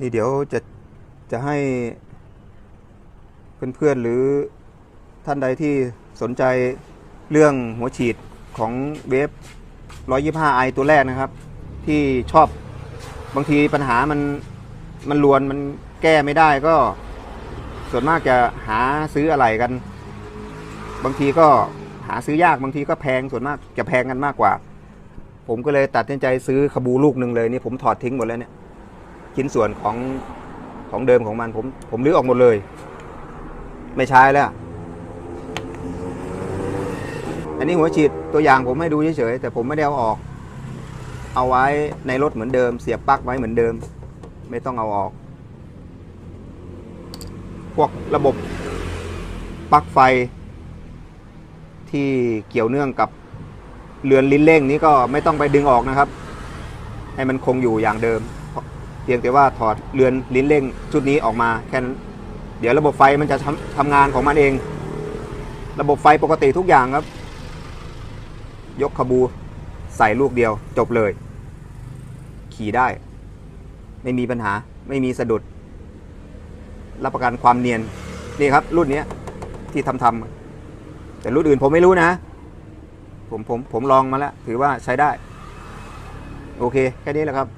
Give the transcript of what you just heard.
นี่เดี๋ยวจะจะให้เพื่อนๆหรือท่านใดที่สนใจเรื่องหัวฉีดของเวฟ 125 i ตัวแรกนะครับ ที่ชอบบางทีปัญหามันมันลวนมันแก้ไม่ได้ก็ ส่วนมากจะหาซื้ออะไรกัน บางทีก็หาซื้อยากบางทีก็แพงส่วนมากจะแพงกันมากกว่า ผมก็เลยตัดสินใจซื้อขบูลูกหนึ่งเลยนี่ผมถอดทิ้งหมดแล้วเนี่ย ชิ้นส่วนของของเดิมของมันผมผมรื้อออกหมดเลย ไม่ใช้แล้ว อันนี้หัวฉีดตัวอย่างผมให้ดูเฉยๆแต่ผมไม่ได้เอาออก เอาไว้ในรถเหมือนเดิม เสียบปลั๊กไว้เหมือนเดิม ไม่ต้องเอาออก พวกระบบปลั๊กไฟ ที่เกี่ยวเนื่องกับเรือนลิ้นเร่งนี้ก็ไม่ต้องไปดึงออกนะครับ ให้มันคงอยู่อย่างเดิม เพียงแต่ว่าถอดเรือนลิ้นเร่งชุดนี้ออกมาแค่นั้นเดี๋ยวระบบไฟมันจะทำทำงานของมันเอง ระบบไฟปกติทุกอย่างครับ ยกขบูใส่ลูกเดียวจบเลย ขี่ได้ ไม่มีปัญหาไม่มีสะดุด รับประกันความเนียนนี่ครับ รุ่นนี้ที่ทำทำแต่รุ่นอื่นผมไม่รู้นะ ผมผมผมลองมาแล้ว ถือว่าใช้ได้ โอเค แค่นี้แหละครับ